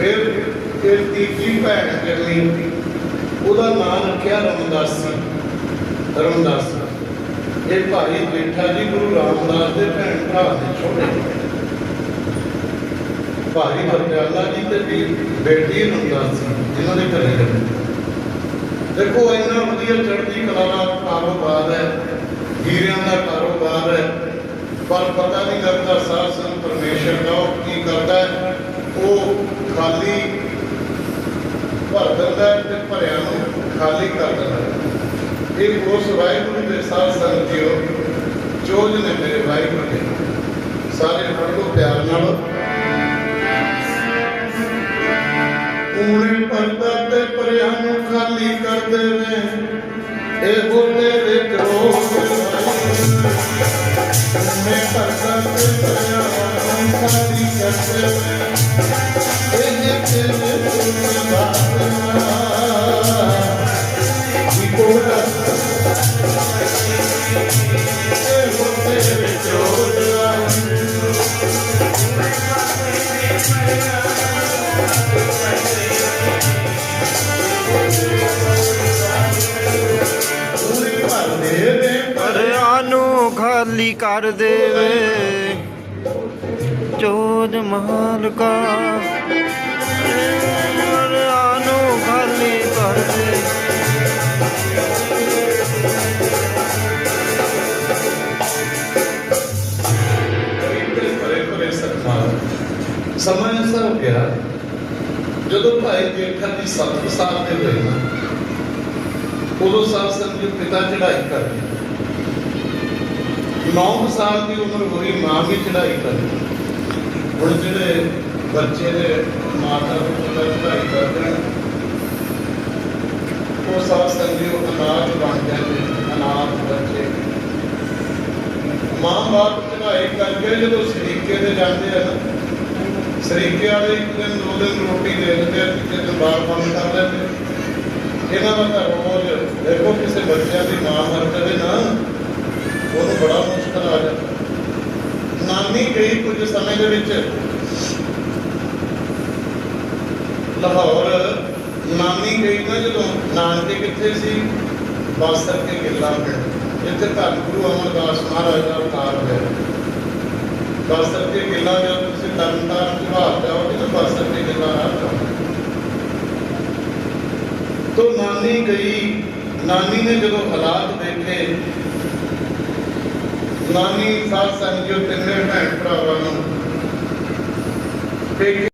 ਫਿਰ ਫਿਰ ਤੀਜੀ ਭੈਣ ਜਨਮੀ ਉਹਦਾ ਨਾਮ ਰੱਖਿਆ ਰਮਦਾਸੀ ਰਮਦਾਸ ਇਹ ਭਾਈ ਜੇਠਾ ਜੀ ਗੁਰੂ ਰਾਮਦਾਸ ਦੇ ਭੈਣ ਭਰਾ ਦੇ ਛੋਟੇ। ਭਾਈ ਹਰਜਾਲਾ ਜੀ ਤੇ ਵੀ ਬੇਟੀ ਰਮਦਾਸੀ ਜਿਨ੍ਹਾਂ ਦੇ ਘਰੇ ਗਏ ਦੇਖੋ, ਇੰਨਾ ਵਧੀਆ ਚੜ੍ਹਦੀ ਕਲਾ ਦਾ ਕਾਰੋਬਾਰ ਹੈ। ਹੀਰਿਆਂ ਦਾ ਕਾਰੋਬਾਰ ਹੈ। ਪਰ ਪਤਾ ਨਹੀਂ ਲੱਗਦਾ ਸਾਧ ਸੰਤ ਪਰਮੇਸ਼ਰ ਦਾ ਉਹ ਕੀ ਕਰਦਾ ਹੈ। ਖਾਲੀ ਭਰ ਦਿੰਦਾ ਹੈ ਤੇ ਭਰਿਆ ਨੂੰ ਖਾਲੀ ਕਰ ਦਿੰਦਾ ਹੈ। ਇਹ ਉਸ ਵਾਹਿਗੁਰੂ ਦੇ ਸਾਧ ਸੰਤ ਜੀਓ ਚੋਜ ਨੇ ਮੇਰੇ ਵਾਹਿਗੁਰੂ ਦੇ ਸਾਰੇ ਪੜ੍ਹੋ ਪਿਆਰ ਨਾਲ ਊਣੇ ਪਰਦਾ ਤੇ ਭਰਿਆ ਨੂੰ ਖਾਲੀ ਕਰ ਦੇਵੇ ਇਹ ਹੋਤੇ ਵਿੱਚ ਰੋਗ ਊਣੇ ਪਰਦਾ ਤੇ ਭਰਿਆ ਨੂੰ ਖਾਲੀ ਕਰ ਦੇਵੇ ਭਰਿਆ ਨੂੰ ਖਾਲੀ ਕਰ ਦੇਵੇ। ਚੋਦ ਮਾਲਕਾ ਕਾ ਸਮਾਂ ਐਸਾ ਹੋ ਗਿਆ ਜਦੋਂ ਭਾਈ ਜੇਠਾ ਜੀ 7 ਸਾਲ ਦੇ ਹੋਏ ਨਾ ਉਦੋਂ ਸਾਧ ਸੰਗਤ ਦੇ ਪਿਤਾ ਚੜਾਈ ਕਰ ਗਏ 9 ਸਾਲ ਦੀ ਉਮਰ ਹੋਈ ਮਾਂ ਵੀ ਚੜਾਈ ਕਰ ਗਈ ਹੁਣ ਜਿਹੜੇ ਬੱਚੇ ਦੇ ਮਾਤਾ ਪਿਤਾ ਚੜਾਈ ਕਰਦੇ ਨੇ ਉਹ ਸਾਧ ਸੰਗਤ ਉਹ ਅਨਾਥ ਬਣ ਜਾਂਦੇ ਅਨਾਥ ਬੱਚੇ ਮਾਂ ਬਾਪ ਚੜਾਈ ਕਰਕੇ ਜਦੋਂ ਸਰੀਕੇ ਤੇ ਜਾਂਦੇ ਆ ਨਾ ਸਰੀਕੇ ਵਾਲੇ ਇੱਕ ਦਿਨ, ਦੋ ਦਿਨ ਰੋਟੀ ਦੇ ਦਿੰਦੇ ਆ ਤੀਜੇ ਦਿਨ ਬਾਹਰ ਬੰਦ ਕਰ ਲੈਂਦੇ ਇਹਨਾਂ ਦਾ ਤਾਂ ਰੋਜ਼ ਦੇਖੋ ਕਿਸੇ ਬੱਚਿਆਂ ਦੀ ਮਾਂ ਮਰ ਜਾਵੇ ਨਾ, ਉਹਨੂੰ ਬੜਾ ਮੁਸ਼ਕਲ ਆ ਜਾਂਦਾ। ਨਾਨੀ ਗਈ ਕੁਝ ਸਮੇਂ ਦੇ ਵਿੱਚ ਲਾਹੌਰ, ਨਾਨੀ ਗਈ ਨਾ ਜਦੋਂ ਨਾਨਕੇ ਕਿੱਥੇ ਸੀ ਬਾਸਰ ਕੇ ਗਿੱਲਾ ਪਿੰਡ। ਜਿੱਥੇ ਧੰਨ ਗੁਰੂ ਅਮਰਦਾਸ ਮਹਾਰਾਜ ਦਾ ਅਵਤਾਰ ਹੋਇਆ। ਬਾਸਰ ਕੇ ਗਿੱਲਾ ਜਦ ਤੁਸੀਂ ਤਰਨ ਤਾਰਨ ਜਾਓਗੇ ਤਾਂ ਬਾਸਰ ਕੇ ਗਿੱਲਾ ਆ ਜਾਓ ਤੋ ਨਾਨੀ ਗਈ, ਨਾਨੀ ਨੇ ਜਦੋਂ ਹਾਲਾਤ ਦੇਖੇ, ਨਾਨੀ ਸਾਥ ਸੰਗਤ ਜੋ ਤਿੰਨੇ ਭੈਣ ਭਰਾਵਾਂ ਨੂੰ ਪੇਕੇ